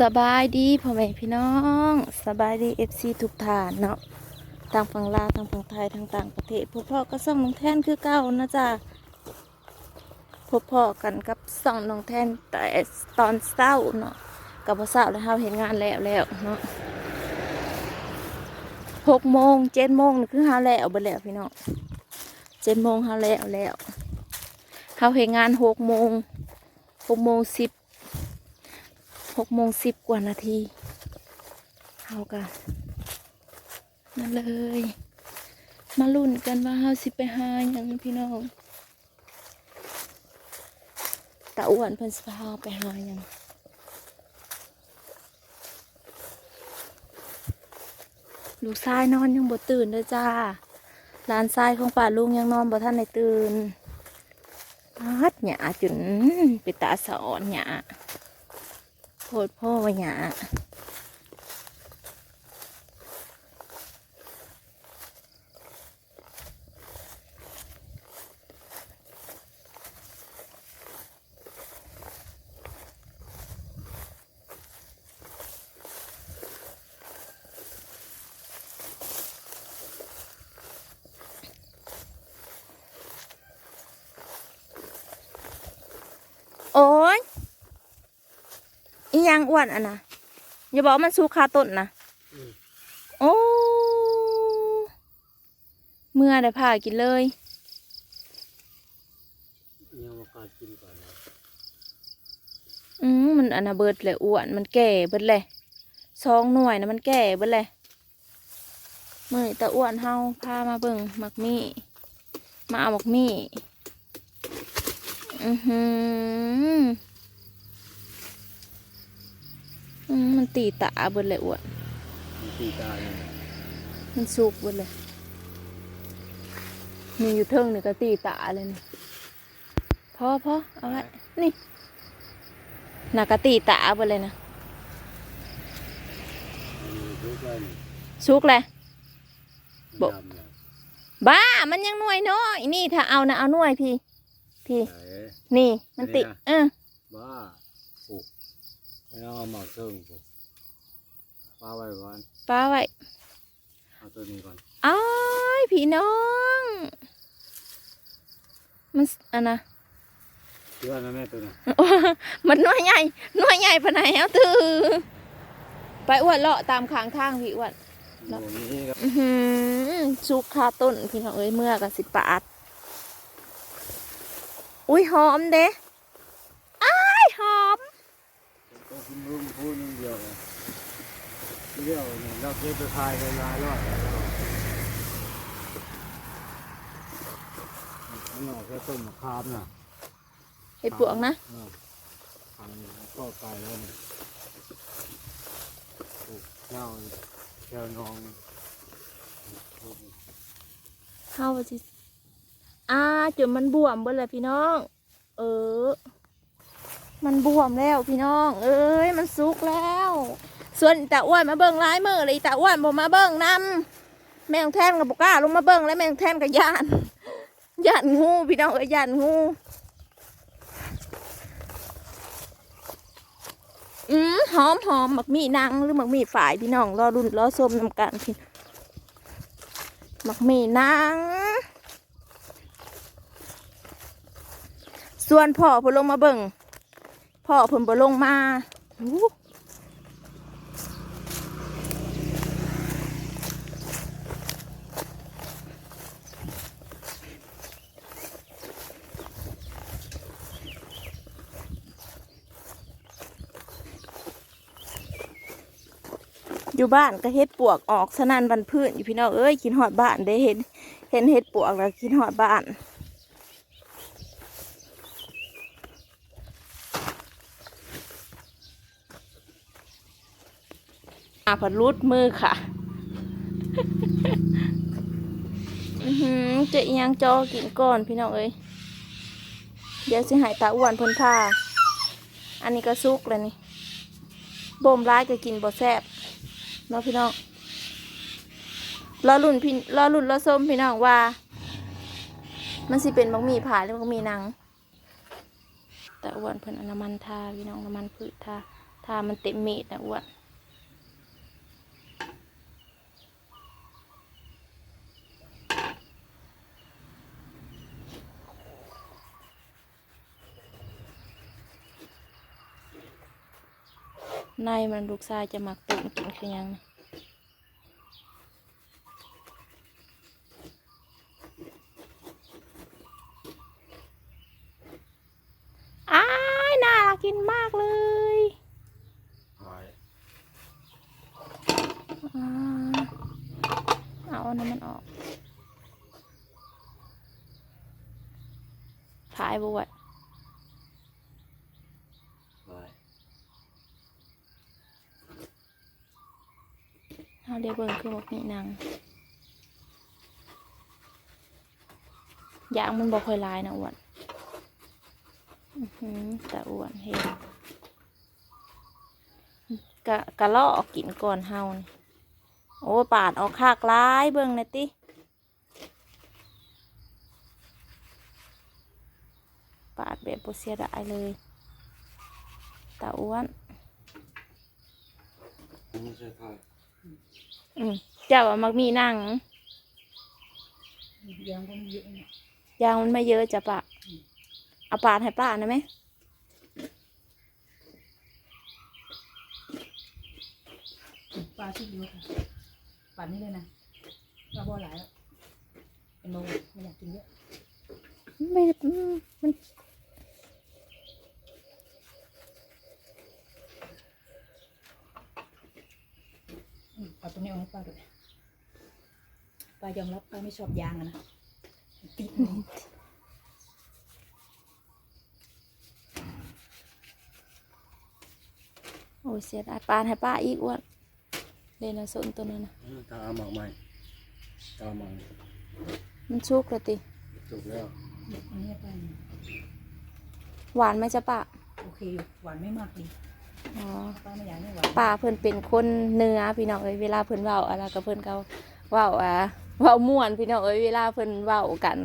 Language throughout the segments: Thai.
สบายดีพ่อแม่พี่น้องสบายดีเอฟซีทุกท่านเนาะทางฝั่งลาวทางฝั่งไทยทางต่างประเทศพวกพ่อก็ส่องน้องแทนคือเก่านะจ๊ะพบพ่อกันกับส่องน้องแทนแต่ตอนเศร้าเนาะกับพอเศร้าแล้วเราเห็นงานแล้วแล้วเนาะหกโมงเจ็ดโมงคือหาแล้วไปแล้วพี่น้องเจ็ดโมงหาแล้วแล้วเขาเห็นงานหกโมงหกโมงสิบ หกโมงสิบกว่านาทีเอากันมาเลย มาลุ้นกันว่าเฮาสิไปหาหยังพี่น้องตาอ้วนเพิ่นสิพาเฮาไปหาหยังลูกชายนอนยังบ่ตื่นเลยจ้าหลานชายของป่าลุงยังนอนบ่ทันได้ตื่นฮัดหยาจนไปตาสอนหยา โพดพ่อวะหยาโอ้ย อีหยังอ้วนอะนะอย่าบอกว่ามันสูคาต้นนะโอ้เมื่อได้ผ่ากินเลยยังมาการกินก่อนนะอืมมันอันน่ะเบิดเลยอ้วนมันแก่เบิดเลยสองหน่วยนะมันแก่เบิดเลยเมื่อนี้ตาอ้วนเฮาพามาเบิ่งหมักมี่มาเอาหมักมี่อือหืออื มมันตีตาเบิดเลยอ้วนมันตีตาเนี่ยมันสุกเบิดเลยมีอยู่เทิงนี่ก็ตีตาเลยนี่พอพอเอาไว้นี่น่ะก็ตีตาเบิดเลยนะมันมีทุกวันสุกเลยมันบ่ดำเลยบ้ามันยังหน่วยน้อยนี่ถ้าเอานะเอาหน่วยพี่ พี่ไหนนี่มันติอันนี้นะเออบ้าปลูก ไม่ต้องเอาหมากเชิงปลูกป้าไว้ก่อนป้าไว้เอาตัวนี้ก่อนอ้ายพี่น้อง มันอันนะเชื่อนะแม่ตัวนี้มันหน่วยใหญ่หน่วยใหญ่ปานไหนเอาตือไปอ้วนเลาะตามขางทางพี่อ้วนหนูนี้ก็อื้อหือสุกคาต้นพี่น้องเอ้ยเมื่อกันสิปาดอุ้ยหอมเด้อ้ายหอม ต้องคุณ ลุงพูดนึงเดียวเลยเดียวเนี่ยเราเก็บไปขายเลยหลายรอบแล้วอันนอกแค่ต้นมะขามน่ะเห็ดปวกนะเออทางก็ไกลแล้วเนี่ยปลูกเจ้าแก้วนองปลูกเข้าสิอ่าจนมันบวมเบิดเลยพี่น้อง เออ มันบวมแล้วพี่น้อง เอ้ยมันสุกแล้ว ส่วนตาอ้วนมาเบิ่งร้ายมือเลยตาอ้วนบ่มาเบิ่งนำแมงแท่นกับปกล้าลงมาเบิ่งแล้วแมงแท่นกับย่านย่านงูพี่น้องเอ้ยย่านงูอืมหอมหอมหมักมีนางหรือหมักมีฝ่ายพี่น้องรอรุ่นรอส้มนำกันพี่หมักมีนางส่วนพ่อพนลงมาเบิ่ง พ่อเพนบ่ลงมาอยู่บ้านก็เฮ็ดปวกออกสนั่นวันพื้นอยู่พี่น้องเอ้ยกินหอดบ้านได้เห็นเห็นเฮ็ดปวกแล้วกินหอดบ้าน อาผัดรุดมือค่ะอือเจะยังจอกินก่อนพี่น้องเอ้ยเดี๋ยวสิหายตาอ้วนพิ่นท่าอันนี้ก็ซุกเลยนี่บ่มร้ายก็กินบ่แซ่บเนาะพี่น้องรอรุ่นพี่รอรุ่นรอส้มพี่น้องว่า มันสิเป็นบักมีผ่าหรือบักมีหนังตาอ้วนเพิ่นอน้ำมันทาพี่น้องน้ำมันพืชทาทามันเต็มเม็ดนะอ้วน ในมันลูกชายจะหมักตุ่นกินคือหยังนะอ้ายน่ากินมากเลยหายอ่าเอาอันนั้นมันออกถ่ายบวช หาย เอาเบิ่งคือบอกนี่นางยางมันบอกค่อยลายนะอ้วนแต่อ้วนเห็นกะกะเลาะกินก่อนเฮานี่โอ้ปาดออกคากลายเบิ่งนะติปาดแบบบ่เสียดายเลยตาอ้วนไม่ใช่ค่ะ อืมเจ้าอะมักมีหนังยังก็มีเยอะเนี่ยยางมันไม่เยอะจ้ะปะเอาปาดให้ป้านะไหมปลาชุบเยอะค่ะป่านนี้เลยนะปลาบ่อหลายแล้วเป็นโลไม่อยากกินเยอะไม่อืมมัน เอาตรงนี้เอาให้ป้าด้วยป้ายอมรับป้าไม่ชอบยางอะนะติดเลยโอ้ยเสียดายปาดให้ป้าอีกอ้วนเดนนะสนตัวนั้นนะถ้าเอาหมากใหม่ตามหมากมันชุกแล้วติจบแล้วอันนี้ป้าหวานไหมจ้ะป้าโอเคอยู่หวานไม่มากดีอ๋อ ป้าเพิ่นเป็นคนเนื้อพี่น้องเอ้ยเวลาเพิ่นเว้าอะไรก็เพิ่นเขาเว้าอะเว้าม่วนพี่น้องเอ้ยเวลาเพิ่นเว้ากัน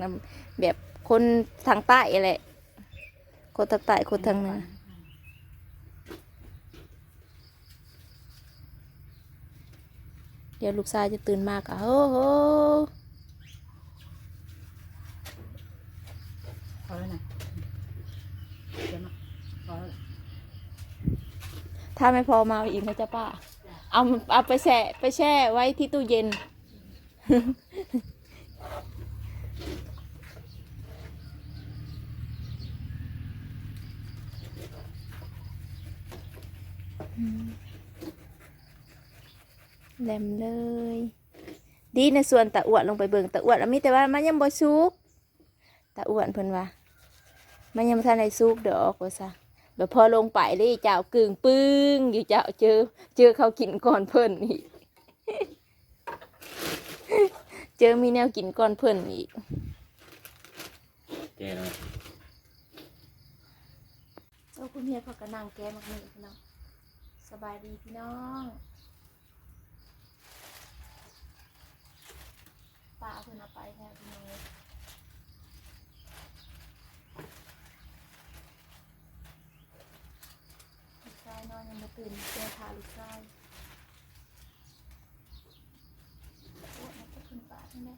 แบบคนทางใต้แหละคนทางใต้คนทางเหนือเดี๋ยวลูกชายจะตื่นมากอะโอ้โหพอแล้วนะเดี๋ยวมาพอแล้ว ถ้าไม่พอมาเอาอีกนะจ๊ะป้า เอาเอาไปแช่ไปแช่ไว้ที่ตู้เย็น แหลมเลย ดีในส่วนตะอ้วนลงไปเบิ่งตะอ้วนแล้วมีแต่ว่ามันยังบ่สุกตะอ้วนเพิ่นว่ามันยังบ่ทันได้สุกดอกว่าซะ แบบพอลงไปเลยเจ้ากึ่งปึ้งอยู่เจ้าเจอ เจอเขากินก่อนเพิ่นอีก เจอมีแนวกินก่อนเพิ่นอีกแกนะเจ้าคุณเฮียเขาก็นั่งแก้มักนี่พี่น้องสบายดีพี่น้องป้าเอาเพิ่นเอาไปแทนพี่น้องเลยลูกชายนอนยังไม่ตื่นแก้ทาลูกชายโอ้ยมันจะขึ้นป้าใช่ไหม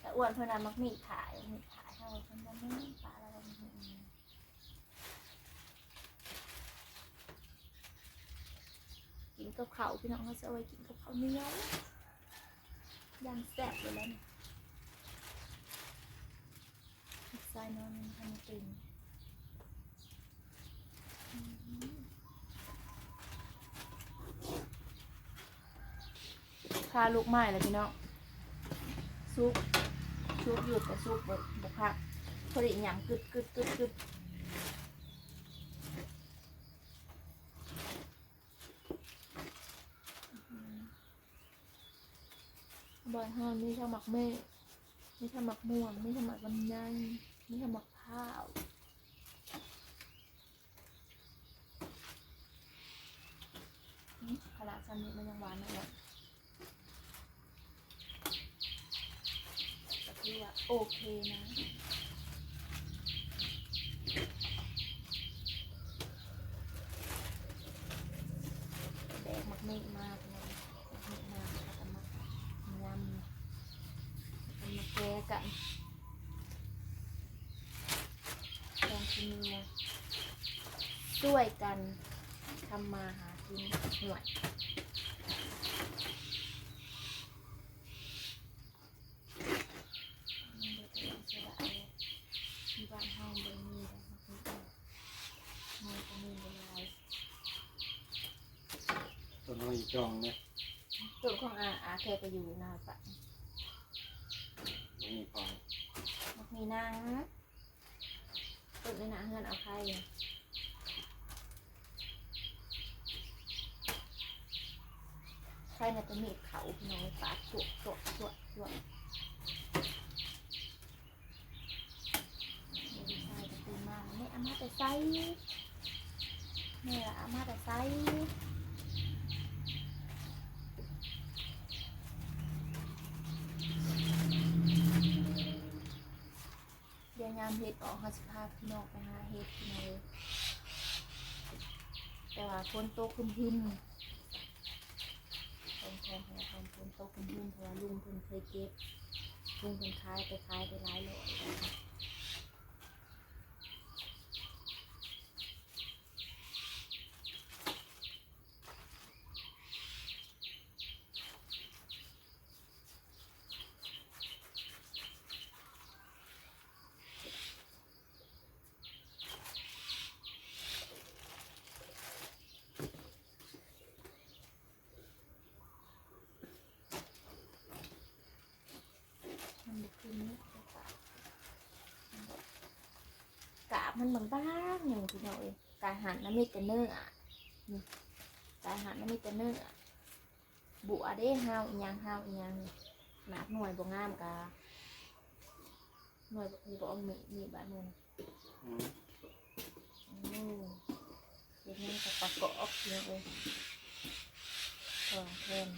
แต่ อ้วนเพิ่นน่ะมักมีขายมีขายเท่าเพิ่นบ่มีปลาอะไรบ่มีกินกับเขาพี่น้องเขาจะเอาไว้กินกับเขาเนียวย่างแซ่บเลยแล้วเนี่ลูกชายนอนทันตื่นอืมพาลูกไม้เลยพี่น้องซุป ซุปอยู่แต่ซุปบดบกพักพอดีหยำกึดกึดกึดกึดบอยฮอนมีทั้งหมักเมฆมีทั้งหมักม่วงไมีทั้งหมักลำไยไมีทั้งหมักข้าวขนาดซันนี้มันยังหวาน โอเคนะ แดงมักเมฆมากเลยเมฆมากแต่มักงามมันมาแก้กันลองกินมาช่วยกันทำมาหากินหน่วย จองเนี่ยตัวของอาอาแค่ไปอยู่หน้าฝันไม่มีพอมักมีนางต้นในหนาเฮือนเอาใครใครน่ะจะมีดเขาพี่น้องปาดสวดสวดสวดสวดไม่ได้ใช่แต่ตื่นมาไม่อามาแต่ไซแม่ละอามาแต่ไซเดี๋ ยวยามเฮ็ดออกเขาสิพาพี่น้องไปหาเฮ็ดพี่น้องเลยแต่ว่าฝนโตขึ้นหินคนแทนพยาบาลคนโตขึ้นหินเพราะว่าลุงเพิ่นเคยเก็บลุงเพิ่นขายไปขายไปหลายโลแล้วมันบ่ขึ้นนี่แต่กาบ มันบางๆอย่างพี่น้องเอ้ยกายหันมันมีแต่เนื้ออะกายหันมันมีแต่เนื้อบัวเด้ห้าวอีหยังห้าวอีหยังหนักหน่วยบ่งามกาหน่วยบ่บ่มีมีบาดมืออืมเดี๋ยวนี้จะประกอบเยอะเลยของแทน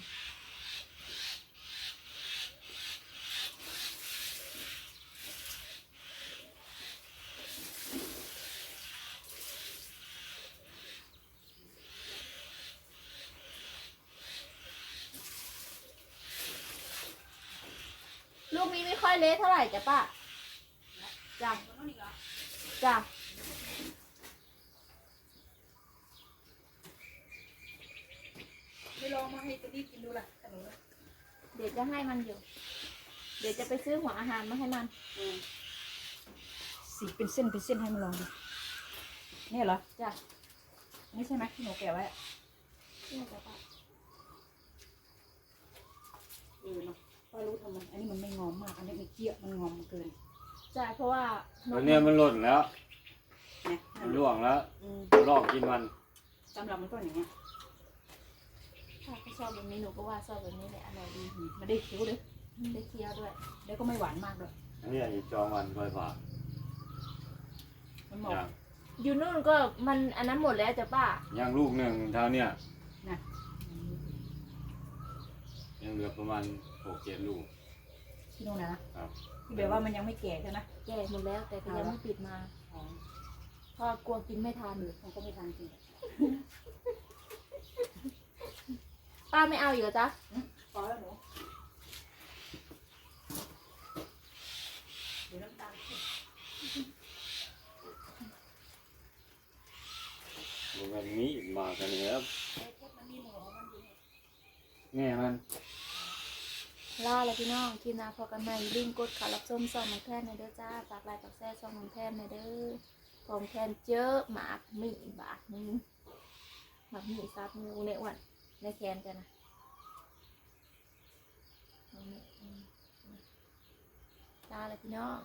ลูกนี้ไม่ค่อย เละเท่าไหร่จ้ะป้าจ้ะจ้ะไม่ลองมาให้ตะดีกินดูล่ะขนมเดี๋ยวจะให้มันอยู่ เดี๋ยวจะไปซื้อหัวอาหารมาให้มัน สีเป็นเส้นเป็นเส้นให้มันลองดูนี่เหรอจ้ะนี่ใช่ไหมที่หนูแกะไว้อะนี่จะป้าเออเนาะป้ารู้ทำไมอันนี้มันไม่ มมากอันนี้มันเกี้ยมันงอมเกินใช่เพราะว่าตอนเนี้ยมันหล่นแล้ว นะมันร่วงแล้วอืมลอกกินมัน สำหรับมันก็อย่างเงี้ยถ้าเขาชอบแบบนี้หนูก็ว่าชอบแบบนี้แหละอร่อยดีอืมมันได้เคี้ยวเลยได้เคี้ยวด้วย แล้วก็ไม่หวานมากด้วยอันนี้อีกจองวันค่อยฝากมันเหมาะอย่างอยู่นู่นก็มันอันนั้นหมดแล้วจ้ะป้าอย่างลูกหนึ่งเท่าเนี้ยนะอืมยังเหลือประมาณหกเจ็ดลูก ที่นู่นนะนะครับที่แบบว่ามันยังไม่แก่ใช่ไหมแก่หมดแล้วแต่ก็ยังไม่ปิดมาอ๋อเพราะกลัวกินไม่ทันมันก็ไม่ทานจริงป้าไม่เอาอีกเหรอจ๊ะพอแล้วหนูเดี๋ยวน้ำตาลขึ้นมันแบบนี้มากันเลยครับเอ้ยเพชรมันมีหนู ล่าแล้วพี่น้องคลิปหน้าพอกันใหม่อย่าลืมกดขารับส้มซองของแทนในเด้อจ้าฝากไลค์ฝากแซ่ซองของแทนในเด้อของแทนเจอหมากมีบาทหนึงหมากมีซับงูเนวันในแคนกันนะจ้าเนี่ยอืมลาแล้วพี่น้อง